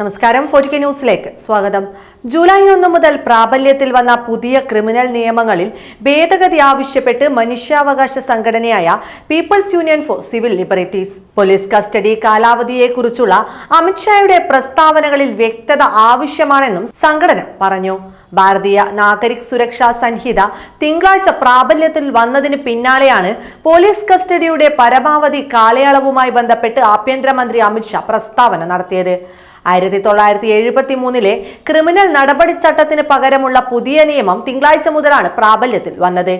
നമസ്കാരം. ഫോർട്ടിക്ക ന്യൂസിലേക്ക് സ്വാഗതം. ജൂലൈ ഒന്ന് മുതൽ പ്രാബല്യത്തിൽ വന്ന പുതിയ ക്രിമിനൽ നിയമങ്ങളിൽ ഭേദഗതി ആവശ്യപ്പെട്ട് മനുഷ്യാവകാശ സംഘടനയായ people's union for civil liberties. Police custody കാലാവധിയെക്കുറിച്ചുള്ള അമിത്ഷായുടെ പ്രസ്താവനകളിൽ വ്യക്തത ആവശ്യമാണെന്നും സംഘടന പറഞ്ഞു. ഭാരതീയ നാഗരിക് സുരക്ഷാ സംഹിത തിങ്കളാഴ്ച പ്രാബല്യത്തിൽ വന്നതിന് പിന്നാലെയാണ് പോലീസ് കസ്റ്റഡിയുടെ പരമാവധി കാലയളവുമായി ബന്ധപ്പെട്ട് ആഭ്യന്തരമന്ത്രി അമിത്ഷാ പ്രസ്താവന നടത്തിയത്. ആയിരത്തി തൊള്ളായിരത്തി എഴുപത്തി മൂന്നിലെ ക്രിമിനൽ നടപടിച്ചട്ടത്തിന് പകരമുള്ള പുതിയ നിയമം തിങ്കളാഴ്ച മുതലാണ് പ്രാബല്യത്തിൽ വന്നത്.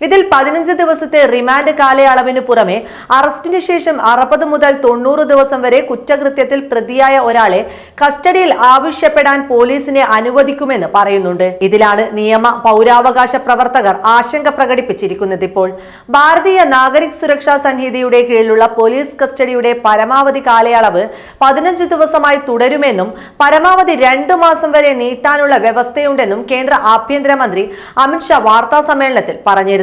ഇതിൽ പതിനഞ്ച് ദിവസത്തെ റിമാൻഡ് കാലയളവിന് പുറമെ അറസ്റ്റിന് ശേഷം അറുപത് മുതൽ തൊണ്ണൂറ് ദിവസം വരെ കുറ്റകൃത്യത്തിൽ പ്രതിയായ ഒരാളെ കസ്റ്റഡിയിൽ ആവശ്യപ്പെടാൻ പോലീസിനെ അനുവദിക്കുമെന്ന് പറയുന്നുണ്ട്. ഇതിലാണ് നിയമ പൗരാവകാശ പ്രവർത്തകർ ആശങ്ക പ്രകടിപ്പിച്ചിരിക്കുന്നത് ഇപ്പോൾ. ഭാരതീയ നാഗരിക് സുരക്ഷാ സംഹിതയുടെ കീഴിലുള്ള പോലീസ് കസ്റ്റഡിയുടെ പരമാവധി കാലയളവ് പതിനഞ്ച് ദിവസമായി തുടരുമെന്നും പരമാവധി രണ്ടു മാസം വരെ നീട്ടാനുള്ള വ്യവസ്ഥയുണ്ടെന്നും കേന്ദ്ര ആഭ്യന്തരമന്ത്രി അമിത്ഷാ വാർത്താ സമ്മേളനത്തിൽ പറഞ്ഞിരുന്നു.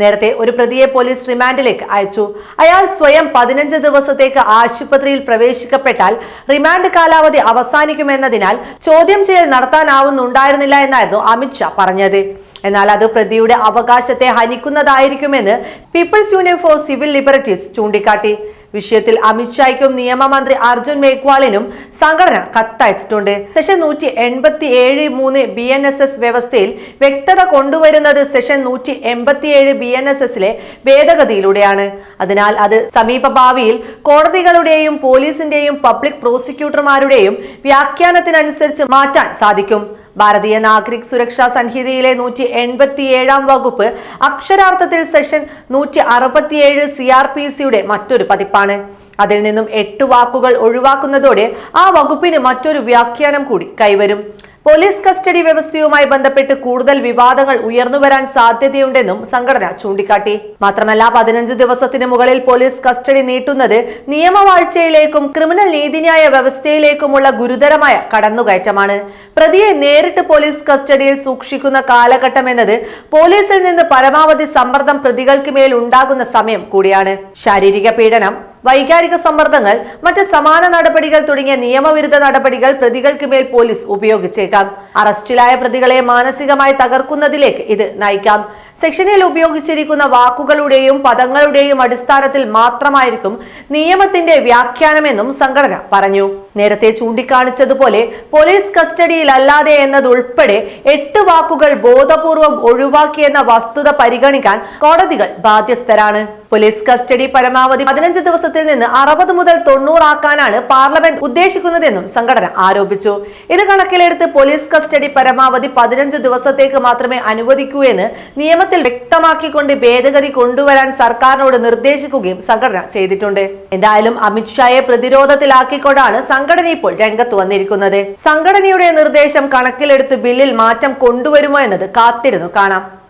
നേരത്തെ ഒരു പ്രതിയെ പോലീസ് റിമാൻഡിലേക്ക് അയച്ചു. അയാൾ സ്വയം പതിനഞ്ച് ദിവസത്തേക്ക് ആശുപത്രിയിൽ പ്രവേശിക്കപ്പെട്ടാൽ റിമാൻഡ് കാലാവധി അവസാനിക്കുമെന്നതിനാൽ ചോദ്യം ചെയ്യൽ നടത്താനാവുന്നുണ്ടായിരുന്നില്ല എന്നായിരുന്നു അമിത്ഷാ പറഞ്ഞത്. എന്നാൽ അത് പ്രതിയുടെ അവകാശത്തെ ഹനിക്കുന്നതായിരിക്കുമെന്ന് people's union for civil liberties ചൂണ്ടിക്കാട്ടി. വിഷയത്തിൽ അമിത്ഷായ്ക്കും നിയമമന്ത്രി അർജുൻ മേഘ്വാളിനും സംഘടന കത്തയച്ചിട്ടുണ്ട്. സെഷൻ നൂറ്റി എൺപത്തി ഏഴ് മൂന്ന് ബി എൻ എസ് എസ് വ്യവസ്ഥയിൽ വ്യക്തത കൊണ്ടുവരുന്നത് സെഷൻ നൂറ്റി എൺപത്തി ഏഴ് ബി എൻ എസ് എസിലെ ഭേദഗതിയിലൂടെയാണ്. അതിനാൽ അത് സമീപ ഭാവിയിൽ കോടതികളുടെയും പോലീസിന്റെയും പബ്ലിക് പ്രോസിക്യൂട്ടർമാരുടെയും വ്യാഖ്യാനത്തിനനുസരിച്ച് മാറ്റാൻ സാധിക്കും. ഭാരതീയ നാഗരിക് സുരക്ഷാ സംഹിതയിലെ നൂറ്റി എൺപത്തിയേഴാം വകുപ്പ് അക്ഷരാർത്ഥത്തിൽ സെഷൻ നൂറ്റി അറുപത്തിയേഴ് സി ആർ പി സിയുടെ മറ്റൊരു പതിപ്പാണ്. അതിൽ നിന്നും എട്ട് വാക്കുകൾ ഒഴിവാക്കുന്നതോടെ ആ വകുപ്പിന് മറ്റൊരു വ്യാഖ്യാനം കൂടി കൈവരും. പോലീസ് കസ്റ്റഡി വ്യവസ്ഥയുമായി ബന്ധപ്പെട്ട് കൂടുതൽ വിവാദങ്ങൾ ഉയർന്നുവരാൻ സാധ്യതയുണ്ടെന്നും സംഘടന ചൂണ്ടിക്കാട്ടി. മാത്രമല്ല പതിനഞ്ച് ദിവസത്തിന് മുകളിൽ പോലീസ് കസ്റ്റഡി നീട്ടുന്നത് നിയമവാഴ്ചയിലേക്കും ക്രിമിനൽ നീതിന്യായ വ്യവസ്ഥയിലേക്കുമുള്ള ഗുരുതരമായ കടന്നുകയറ്റമാണ്. പ്രതിയെ നേരിട്ട് പോലീസ് കസ്റ്റഡിയിൽ സൂക്ഷിക്കുന്ന കാലഘട്ടം എന്നത് പോലീസിൽ നിന്ന് പരമാവധി സമ്മർദ്ദം പ്രതികൾക്ക് മേൽ ഉണ്ടാകുന്ന സമയം കൂടിയാണ്. ശാരീരിക പീഡനം വൈകാരിക സമ്മർദ്ദങ്ങൾ മറ്റ് സമാന നടപടികൾ തുടങ്ങിയ നിയമവിരുദ്ധ നടപടികൾ പ്രതികൾക്ക് മേൽ പോലീസ് ഉപയോഗിച്ചേക്കാം. അറസ്റ്റിലായ പ്രതികളെ മാനസികമായി തകർക്കുന്നതിലേക്ക് ഇത് നയിക്കാം. സെക്ഷനിൽ ഉപയോഗിച്ചിരിക്കുന്ന വാക്കുകളുടെയും പദങ്ങളുടെയും അടിസ്ഥാനത്തിൽ മാത്രമായിരിക്കും നിയമത്തിന്റെ വ്യാഖ്യാനമെന്നും സംഘടന പറഞ്ഞു. നേരത്തെ ചൂണ്ടിക്കാണിച്ചതുപോലെ പോലീസ് കസ്റ്റഡിയിലല്ലാതെ എന്നതുൾപ്പെടെ എട്ട് വാക്കുകൾ ബോധപൂർവം ഒഴിവാക്കിയെന്ന വസ്തുത പരിഗണിക്കാൻ കോടതികൾ ബാധ്യസ്ഥരാണ്. പോലീസ് കസ്റ്റഡി പരമാവധി പതിനഞ്ച് ദിവസത്തിൽ നിന്ന് അറുപത് മുതൽ തൊണ്ണൂറാക്കാനാണ് പാർലമെന്റ് ഉദ്ദേശിക്കുന്നതെന്നും സംഘടന ആരോപിച്ചു. ഇത് കണക്കിലെടുത്ത് പോലീസ് കസ്റ്റഡി പരമാവധി പതിനഞ്ച് ദിവസത്തേക്ക് മാത്രമേ അനുവദിക്കൂ എന്ന് നിയമത്തിൽ വ്യക്തമാക്കിക്കൊണ്ട് ഭേദഗതി കൊണ്ടുവരാൻ സർക്കാരിനോട് നിർദ്ദേശിക്കുകയും സംഘടന ചെയ്തിട്ടുണ്ട്. എന്തായാലും അമിത്ഷായെ പ്രതിരോധത്തിലാക്കിക്കൊണ്ടാണ് സംഘടന ഇപ്പോൾ രംഗത്ത് വന്നിരിക്കുന്നത്. സംഘടനയുടെ നിർദ്ദേശം കണക്കിലെടുത്ത് ബില്ലിൽ മാറ്റം കൊണ്ടുവരുമോ എന്നത് കാത്തിരുന്നു കാണാം.